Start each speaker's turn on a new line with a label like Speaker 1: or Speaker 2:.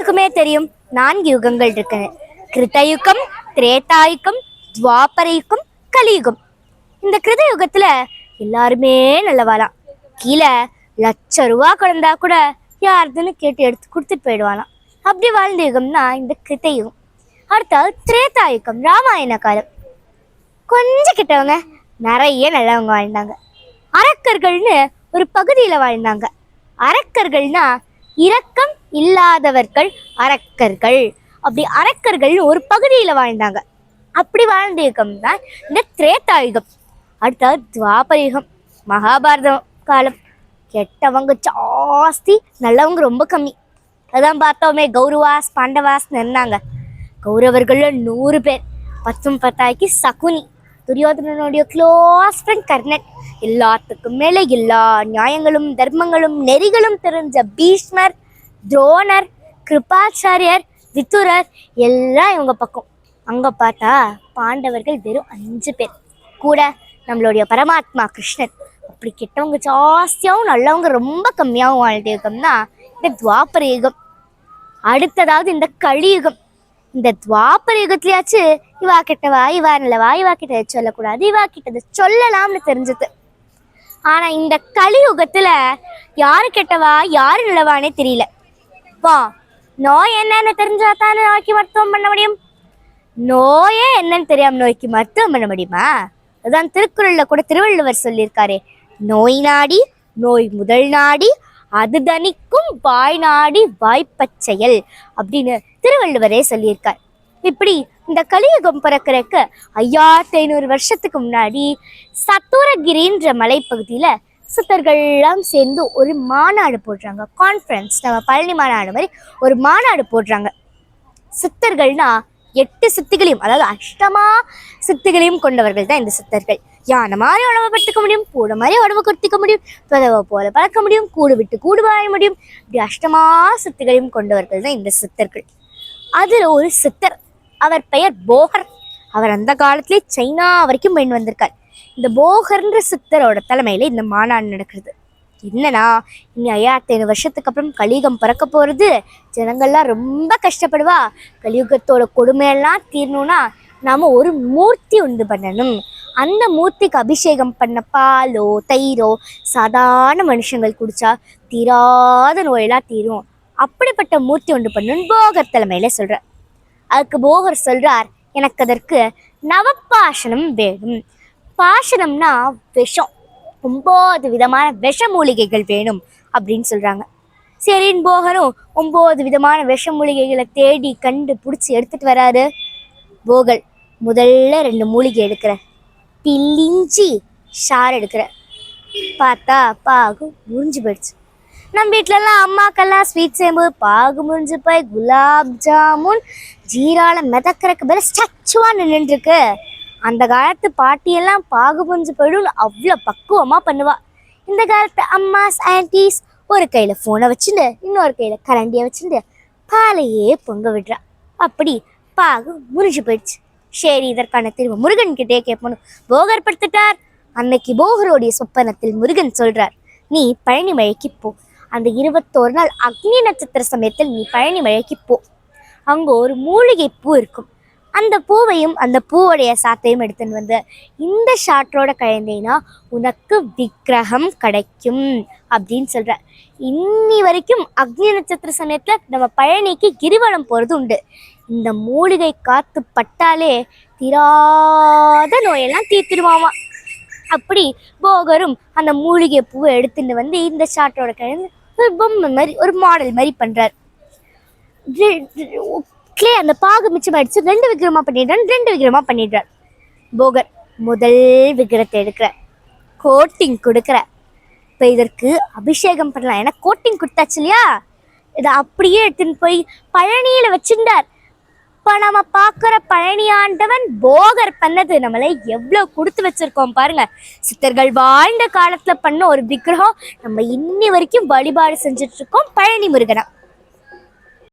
Speaker 1: எல்லாத்துக்குமே தெரியும். நான்கு யுகங்கள் இருக்கு. கிருத்தயுகம் திரேதாயுகம் துவாபரயுகம் கலியுகம். இந்த கிருத யுகத்துல எல்லாருமே நல்லவாளாம். கீழே லட்ச ரூபா குழந்தா கூட யாருதுன்னு கேட்டு எடுத்து கொடுத்துட்டு போயிடுவாளாம். அப்படி வாழ்ந்த யுகம்னா இந்த கிருத்த யுகம் அடுத்தது திரேதாயுகம் ராமாயண காலம். கொஞ்சம் கிட்டவங்க நிறைய நல்லவங்க வாழ்ந்தாங்க. அரக்கர்கள்னு ஒரு பகுதியில வாழ்ந்தாங்க. அரக்கர்கள்னா இரக்கம் இல்லாதவர்கள் அரக்கர்கள். அப்படி அரக்கர்கள்னு ஒரு பகுதியில் வாழ்ந்தாங்க. அப்படி வாழ்ந்த யுகம் தான் இந்த திரேத்தாயுகம் அடுத்தது துவாபர யுகம் மகாபாரதம் காலம். கெட்டவங்க ஜாஸ்தி நல்லவங்க ரொம்ப கம்மி. அதான் பார்த்தோமே கௌரவாஸ் பாண்டவாஸ் இருந்தாங்க கௌரவர்களில் நூறு பேர் பத்தும் பத்தாய்க்கு சகுனி. துரியோதனனுடைய க்ளோஸ் ஃப்ரெண்ட் கர்ணன். எல்லாத்துக்கும் மேலே எல்லா நியாயங்களும் தர்மங்களும் நெறிகளும் தெரிஞ்ச பீஷ்மர் துரோணர் கிருபாச்சாரியர் வித்துரர் எல்லாம் இவங்க பக்கம். அங்க பார்த்தா பாண்டவர்கள் வெறும் அஞ்சு பேர். கூட நம்மளுடைய பரமாத்மா கிருஷ்ணன். அப்படி கெட்டவங்க ஜாஸ்தியாகவும் நல்லவங்க ரொம்ப கம்மியாகவும் வாழ்ந்த யுகம்னா இந்த துவாபர யுகம். அடுத்ததாவது இந்த கலியுகம். இந்த துவாபர யுகத்துலயாச்சு இவா கெட்டவா இவா நல்லவா இவா கிட்ட சொல்லக்கூடாது இவா கிட்டது சொல்லலாம்னு தெரிஞ்சது. ஆனா இந்த கலியுகத்துல யாரு கெட்டவா யாரு நல்லவானே தெரியல. அப்பா நோய் என்னன்னு தெரிஞ்சா தானே நோய்க்கு மருத்துவம் பண்ண முடியும்? நோயே என்னன்னு தெரியாம நோய்க்கு மருத்துவம் பண்ண முடியுமா? அதுதான் திருக்குறள்ல கூட திருவள்ளுவர் சொல்லியிருக்காரு நோய் நாடி நோய் முதல் நாடி அது தனிக்கும் வாய் நாடி வாய்ப்பச் செயல் அப்படின்னு திருவள்ளுவரே சொல்லியிருக்கார். இப்படி இந்த கலியுகம் பிறக்கிறக்கு ஐயாயிரத்தி ஐநூறு வருஷத்துக்கு முன்னாடி சத்துரகிரின்ற மலைப்பகுதியில் சித்தர்கள்லாம் சேர்ந்து ஒரு மாநாடு போடுறாங்க. கான்ஃபரன்ஸ் நம்ம பழனி மாநாடு மாதிரி ஒரு மாநாடு போடுறாங்க. சித்தர்கள்னா எட்டு சித்திகளையும் அதாவது அஷ்டமா சித்திகளையும் கொண்டவர்கள் தான் இந்த சித்தர்கள். யானை மாதிரி உடம்பை படுத்திக்க முடியும் பூனை மாதிரி உடம்பு கொடுத்திக்க முடியும் புதவை போல பறக்க முடியும் கூடு விட்டு கூடு வாழ முடியும். இப்படி அஷ்டமா சித்திகளையும் கொண்டவர்கள் தான் இந்த சித்தர்கள். அதில் ஒரு சித்தர் அவர் பெயர் போகர். அவர் அந்த காலத்திலே சைனா வரைக்கும் பயன் வந்திருக்கார். இந்த போகர்ன்ற சித்தரோட தலைமையில இந்த மாநாடு நடக்கிறது. என்னன்னா இனி ஐயாயிரத்தி ஐநூறு வருஷத்துக்கு அப்புறம் கலியுகம் பறக்க போறது ஜனங்கள்லாம் ரொம்ப கஷ்டப்படுவா. கலியுகத்தோட கொடுமையெல்லாம் தீரணும்னா நாம ஒரு மூர்த்தி உண்டு பண்ணணும். அந்த மூர்த்திக்கு அபிஷேகம் பண்ண பாலோ தயிரோ சாதாரண மனுஷங்கள் குடிச்சா தீராத நோயெல்லாம் தீரும். அப்படிப்பட்ட மூர்த்தி உண்டு பண்ணணும்னு போகர் தலைமையில சொல்ற. அதுக்கு போகர் சொல்றார் எனக்கு அதற்கு நவப்பாஷனம் வேணும். பாஷணம்னா விஷம். ஒம்பது விதமான விஷ மூலிகைகள் வேணும் அப்படின்னு சொல்கிறாங்க சரின்னு போகனும் ஒம்பது விதமான விஷ மூலிகைகளை தேடி கண்டு பிடிச்சி எடுத்துட்டு வராரு போகல். முதல்ல ரெண்டு மூலிகை எடுக்கிற. பிழிஞ்சி ஷார் எடுக்கிற. பார்த்தா பாகு முறிஞ்சு போயிடுச்சு. நம்ம வீட்டிலலாம் அம்மாக்கெல்லாம் ஸ்வீட் செய்யும்போது பாகு முறிஞ்சு போய் குலாப் ஜாமுன் ஜீரால மிதக்கிறக்கு பதில் ஸ்டச்சுவாக நின்றுருக்கு அந்த காலத்து பாட்டியெல்லாம் பாகு முறிஞ்சு போயிடும் அவ்வளோ பக்குவமாக பண்ணுவா. இந்த காலத்து அம்மாஸ் ஆன்டிஸ் ஒரு கையில் ஃபோனை வச்சுட்டு இன்னொரு கையில் கரண்டியை வச்சுட்டு பாலையே பொங்க விடுறா. அப்படி பாகு முறிஞ்சு போயிடுச்சு. சரி இதற்கான திரும்ப முருகன் கிட்டே கேட்போம் போகர் படுத்துட்டார் அன்னைக்கு போகருடைய சொப்பனத்தில் முருகன் சொல்றார் நீ பழனி மழைக்கு போ. அந்த இருபத்தோரு நாள் அக்னி நட்சத்திர சமயத்தில் நீ பழனி மழைக்கு போ. அங்கே ஒரு மூலிகை பூ இருக்கும். அந்த பூவையும் அந்த பூவுடைய சாத்தையும் எடுத்துன்னு வந்து இந்த ஷாட்டோட கழந்தைன்னா உனக்கு விக்கிரகம் கிடைக்கும் அப்படின்னு சொல்கிற இன்னி வரைக்கும் அக்னி நட்சத்திர சமயத்தில் நம்ம பழனிக்கு கிரிவலம் போகிறது உண்டு. இந்த மூலிகை காத்து பட்டாலே தீராத நோயெல்லாம் தீர்த்திடுவாமா அப்படி போகரும் அந்த மூலிகை பூவை எடுத்துட்டு வந்து இந்த ஷாட்டோட கழந்து ஒரு பொம்மை மாதிரி ஒரு மாடல் மாதிரி பண்ணுறார் கிளே அந்த பாகு மிச்சமாயிடுச்சு ரெண்டு விக்கிரமா பண்ணிடுறான் ரெண்டு விக்கிரமா பண்ணிடுறார் போகர் முதல் விக்கிரத்தை எடுக்கிற. கோட்டிங் கொடுக்குற. இப்போ இதற்கு அபிஷேகம் பண்ணலாம். ஏன்னா கோட்டிங் கொடுத்தாச்சு இல்லையா? இதை அப்படியே எடுத்துன்னு போய் பழனியில் வச்சிருந்தார். இப்போ நம்ம பார்க்குற பழனி ஆண்டவன் போகர் பண்ணது. நம்மளை எவ்வளோ கொடுத்து வச்சிருக்கோம் பாருங்க. சித்தர்கள் வாழ்ந்த காலத்தில் பண்ண ஒரு விக்கிரகம். நம்ம இன்னி வரைக்கும் வழிபாடு செஞ்சிட்ருக்கோம் பழனி முருகனா.